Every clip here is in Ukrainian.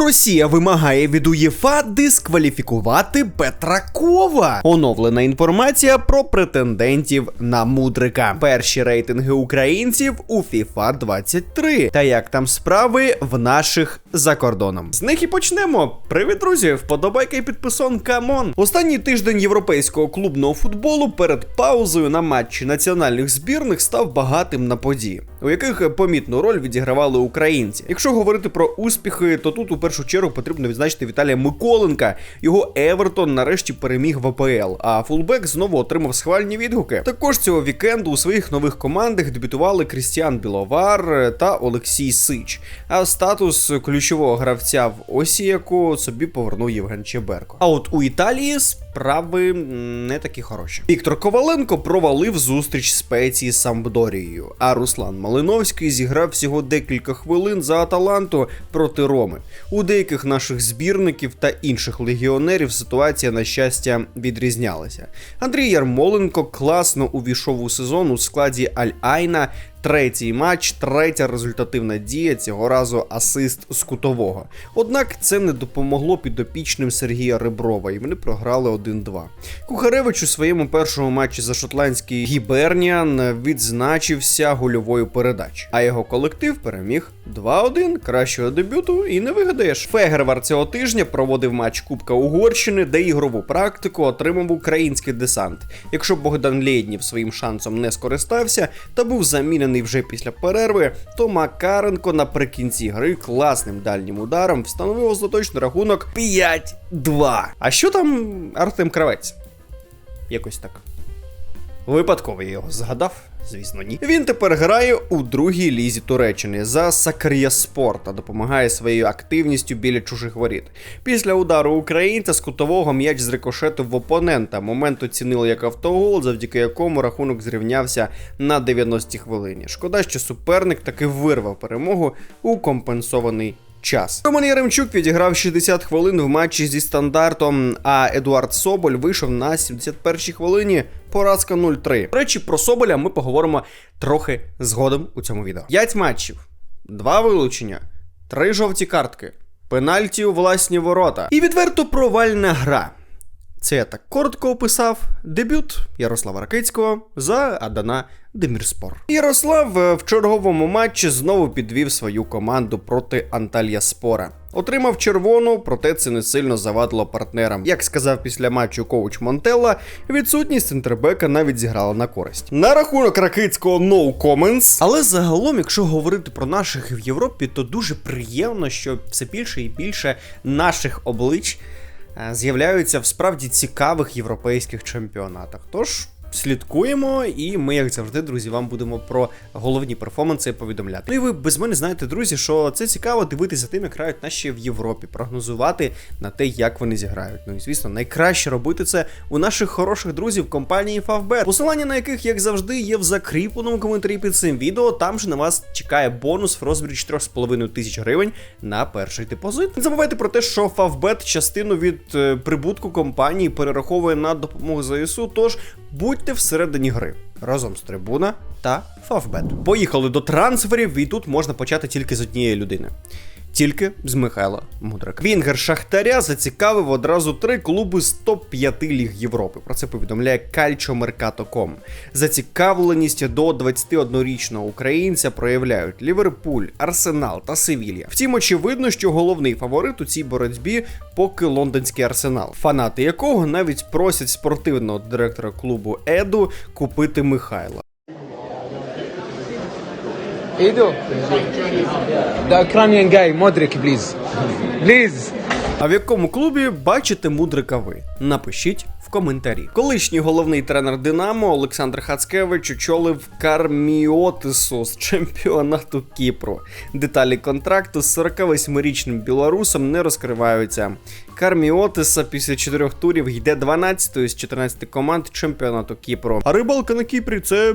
Росія вимагає від УЄФА дискваліфікувати Петракова. Оновлена інформація про претендентів на мудрика. Перші рейтинги українців у FIFA 23. Та як там справи в наших за кордоном. З них і почнемо. Привіт, друзі! Вподобайка і підписон камон. Останній тиждень європейського клубного футболу перед паузою на матчі національних збірних став багатим на події, у яких помітну роль відігравали українці. Якщо говорити про успіхи, то тут у першу чергу потрібно відзначити Віталія Миколенка. Його Евертон нарешті переміг в АПЛ, а фулбек знову отримав схвальні відгуки. Також цього вікенду у своїх нових командах дебютували Крістіан Біловар та Олексій Сич. А статус ключового гравця в Осіяку собі повернув Євген Чеберко. А от у Італії справи не такі хороші. Віктор Коваленко провалив зустріч спеції з Самбдорією, а Руслан Малиновський зіграв всього декілька хвилин за Аталанту проти Роми. У деяких наших збірників та інших легіонерів ситуація на щастя відрізнялася. Андрій Ярмоленко класно увійшов у сезон у складі Аль-Айна. Третій матч, третя результативна дія цього разу асист з кутового. Однак це не допомогло підопічним Сергія Реброва, і вони програли 1-2. Кухаревич у своєму першому матчі за шотландський Гіберніан відзначився гольовою передачею, а його колектив переміг 2-1 кращого дебюту і не вигадаєш. Фегервар цього тижня проводив матч Кубка Угорщини, де ігрову практику отримав український десант. Якщо Богдан Лєднів своїм шансом не скористався та був замінений вже після перерви, то Макаренко наприкінці гри класним дальнім ударом встановив остаточний рахунок 5-2. А що там Артем Кравець? Якось так. Випадково я його згадав, звісно, ні. Він тепер грає у другій лізі Туреччини за Сакар'яспор та допомагає своєю активністю біля чужих воріт. Після удару українця з кутового м'яч зрикошетив в опонента. Момент оцінили як автогол, завдяки якому рахунок зрівнявся на 90-й хвилині. Шкода, що суперник таки вирвав перемогу у компенсований час. Роман Яремчук відіграв 60 хвилин в матчі зі стандартом, а Едуард Соболь вийшов на 71-й хвилині. Поразка 0-3. До речі, про Соболя ми поговоримо трохи згодом у цьому відео. 5 матчів, 2 вилучення, 3 жовті картки, пенальті у власні ворота і відверто провальна гра. Це я так коротко описав дебют Ярослава Ракицького за Адана Демірспор. Ярослав е, в черговому матчі знову підвів свою команду проти Анталія Спора. Отримав червону, проте це не сильно завадило партнерам. Як сказав після матчу коуч Монтелла, відсутність центрбека навіть зіграла на користь. На рахунок Ракицького no comments. Але загалом, якщо говорити про наших в Європі, то дуже приємно, що все більше і більше наших облич з'являються в справді цікавих європейських чемпіонатах. Тож. Слідкуємо, і ми, як завжди, друзі, вам будемо про головні перформанси повідомляти. Ну і ви без мене знаєте, друзі, що це цікаво дивитися за тим, як грають наші в Європі, прогнозувати на те, як вони зіграють. Ну і звісно, найкраще робити це у наших хороших друзів компанії Favbet, посилання на яких, як завжди, є в закріпленому коментарі під цим відео. Там же на вас чекає бонус в розмірі 4,5 тисяч гривень на перший депозит. Не забувайте про те, що Favbet частину від е, прибутку компанії перераховує на допомогу ЗСУ. Тож будьте всередині гри разом з трибуна та фавбет. Поїхали до трансферів, і тут можна почати тільки з однієї людини. Тільки з Михайла Мудрика. Вінгер Шахтаря зацікавив одразу три клуби з топ-5 ліг Європи. Про це повідомляє Calciomercato.com. Зацікавленість до 21-річного українця проявляють Ліверпуль, Арсенал та Севілья. Втім, очевидно, що головний фаворит у цій боротьбі поки лондонський арсенал, фанати якого навіть просять спортивного директора клубу Еду купити Михайла. Edo? The Ukrainian guy, Modric, please. Please. А в якому клубі бачите мудрика ви? Напишіть в коментарі. Колишній головний тренер Динамо Олександр Хацкевич очолив Карміотису з чемпіонату Кіпру. Деталі контракту з 48-річним білорусом не розкриваються. Карміотиса після чотирьох турів йде 12-ю з 14 команд чемпіонату Кіпру. А рибалка на Кіпрі це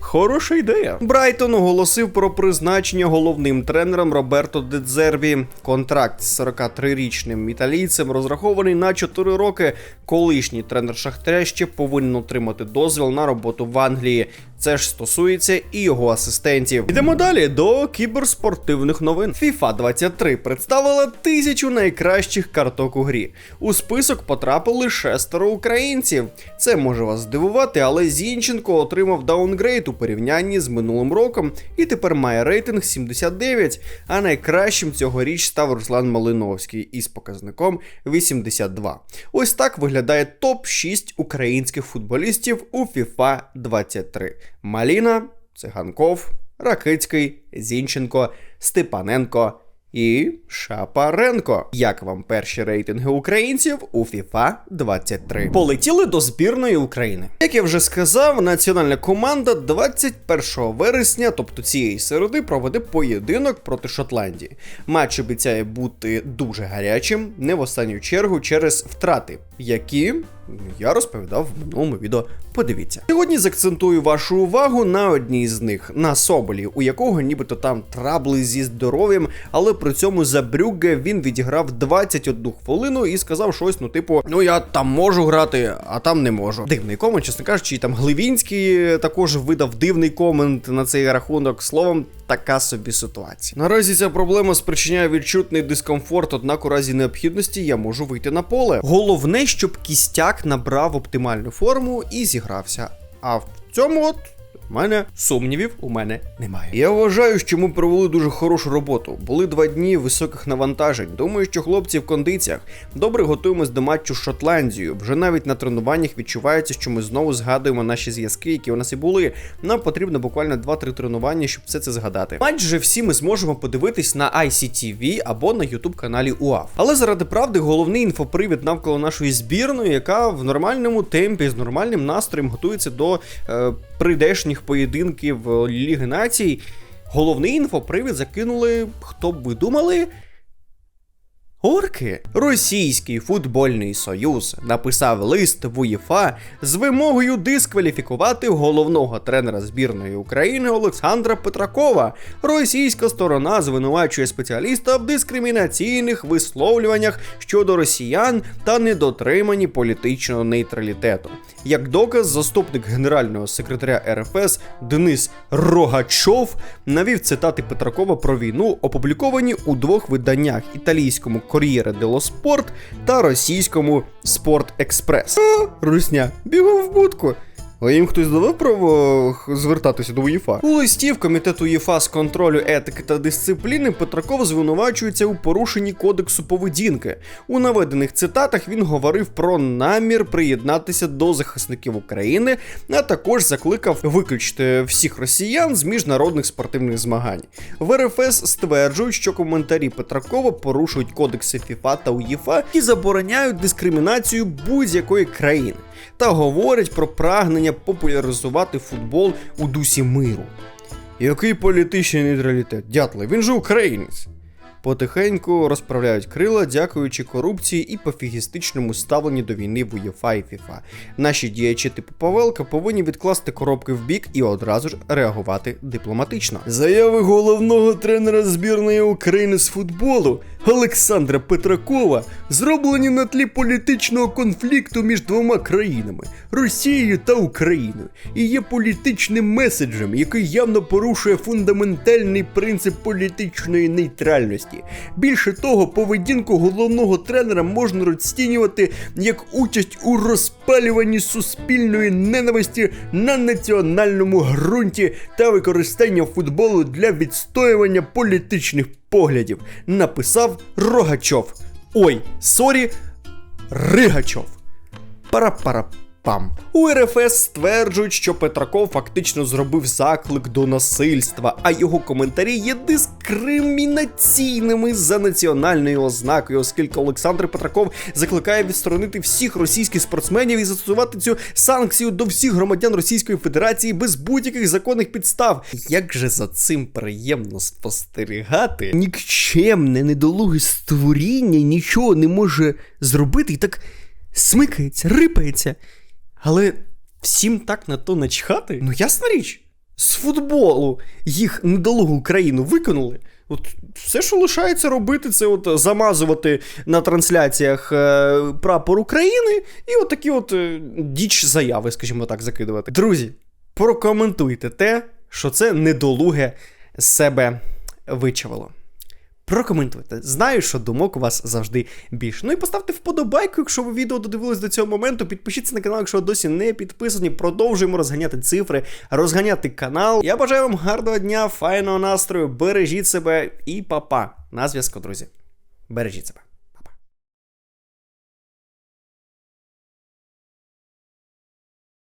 Хороша ідея. Брайтон оголосив про призначення головним тренером Роберто Дедзербі. Контракт з 43-річним італійцем розрахований на 4 роки. Колишній тренер Шахтаря ще повинен отримати дозвіл на роботу в Англії. Це ж стосується і його асистентів. Йдемо далі до кіберспортивних новин. FIFA 23 представила тисячу найкращих карток у грі. У список потрапили шестеро українців. Це може вас здивувати, але Зінченко отримав даунгрейд у порівнянні з минулим роком і тепер має рейтинг 79. А найкращим цьогоріч став Руслан Малиновський із показником 82. Ось так виглядає топ 6 українських футболістів у FIFA 23. Маліна, Циганков, Ракицький, Зінченко, Степаненко і Шапаренко. Як вам перші рейтинги українців у FIFA 23? Полетіли до збірної України. Як я вже сказав, національна команда 21 вересня, тобто цієї середи, проведе поєдинок проти Шотландії. Матч обіцяє бути дуже гарячим, не в останню чергу через втрати, які я розповідав в минулому відео. Подивіться. Сьогодні закцентую вашу увагу на одній з них на Соболі, у якого нібито там трабли зі здоров'ям, але при цьому за Брюгге він відіграв 21 хвилину і сказав щось, ну, типу, ну я там можу грати, а там не можу. Дивний комент, чесно кажучи, і там Гливінський також видав дивний комент на цей рахунок. Словом, така собі ситуація. Наразі ця проблема спричиняє відчутний дискомфорт, однак у разі необхідності я можу вийти на поле. Головне, щоб кістяк набрав оптимальну форму і зігрався. А в цьому от. У мене сумнівів у мене немає. Я вважаю, що ми провели дуже хорошу роботу. Були два дні високих навантажень. Думаю, що хлопці в кондиціях добре готуємось до матчу з Шотландією. Вже навіть на тренуваннях відчувається, що ми знову згадуємо наші зв'язки, які у нас і були. Нам потрібно буквально 2-3 тренування, щоб все це згадати. Матч же всі ми зможемо подивитись на ICTV або на YouTube каналі УАФ. Але заради правди, головний інфопривід навколо нашої збірної, яка в нормальному темпі з нормальним настроєм готується до е, прийдешніх поєдинків Ліги Націй. Головний інфопривід закинули, хто б ви думали. Орки. Російський футбольний союз написав лист в УЄФА з вимогою дискваліфікувати головного тренера збірної України Олександра Петракова. Російська сторона звинувачує спеціаліста в дискримінаційних висловлюваннях щодо росіян та недотриманні політичного нейтралітету. Як доказ, заступник генерального секретаря РФС Денис Рогачов навів цитати Петракова про війну, опубліковані у двох виданнях італійському Кор'єре дело Спорт та російському Спорт Експрес. Русня, бігом в будку. А їм хтось давав право звертатися до УЄФА? У листі в комітету УЄФА з контролю етики та дисципліни Петраков звинувачується у порушенні кодексу поведінки. У наведених цитатах він говорив про намір приєднатися до захисників України, а також закликав виключити всіх росіян з міжнародних спортивних змагань. В РФС стверджують, що коментарі Петракова порушують кодекси ФІФА та УЄФА і забороняють дискримінацію будь-якої країни та говорять про прагнення популяризувати футбол у дусі миру. Який політичний нейтралітет? Дятли, він же українець. Потихеньку розправляють крила, дякуючи корупції і пофігістичному ставленню до війни в УЄФА і ФІФА. Наші діячі типу Павелка повинні відкласти коробки в бік і одразу ж реагувати дипломатично. Заяви головного тренера збірної України з футболу Олександра Петракова зроблені на тлі політичного конфлікту між двома країнами Росією та Україною, і є політичним меседжем, який явно порушує фундаментальний принцип політичної нейтральності. Більше того, поведінку головного тренера можна розцінювати як участь у розпалюванні суспільної ненависті на національному ґрунті та використання футболу для відстоювання політичних поглядів, написав Рогачов. Ой, сорі, Ригачов. Пара-пара-пам. У РФС стверджують, що Петраков фактично зробив заклик до насильства, а його коментарі є дискримінаційними за національною ознакою, оскільки Олександр Петраков закликає відсторонити всіх російських спортсменів і застосувати цю санкцію до всіх громадян Російської Федерації без будь-яких законних підстав. Як же за цим приємно спостерігати? Нікчемне, недолуге створіння нічого не може зробити і так смикається, рипається. Але всім так на то начхати? Ну ясна річ. з футболу їх недолугу країну викинули. От все, що лишається робити, це от замазувати на трансляціях е, прапор України і от такі от е, діч заяви, скажімо так, закидувати. Друзі, прокоментуйте те, що це недолуге себе вичавило. Прокоментуйте. Знаю, що думок у вас завжди більше. Ну і поставте вподобайку, якщо ви відео додивились до цього моменту. Підпишіться на канал, якщо досі не підписані. Продовжуємо розганяти цифри, розганяти канал. Я бажаю вам гарного дня, файного настрою, бережіть себе і па-па. На зв'язку, друзі. Бережіть себе.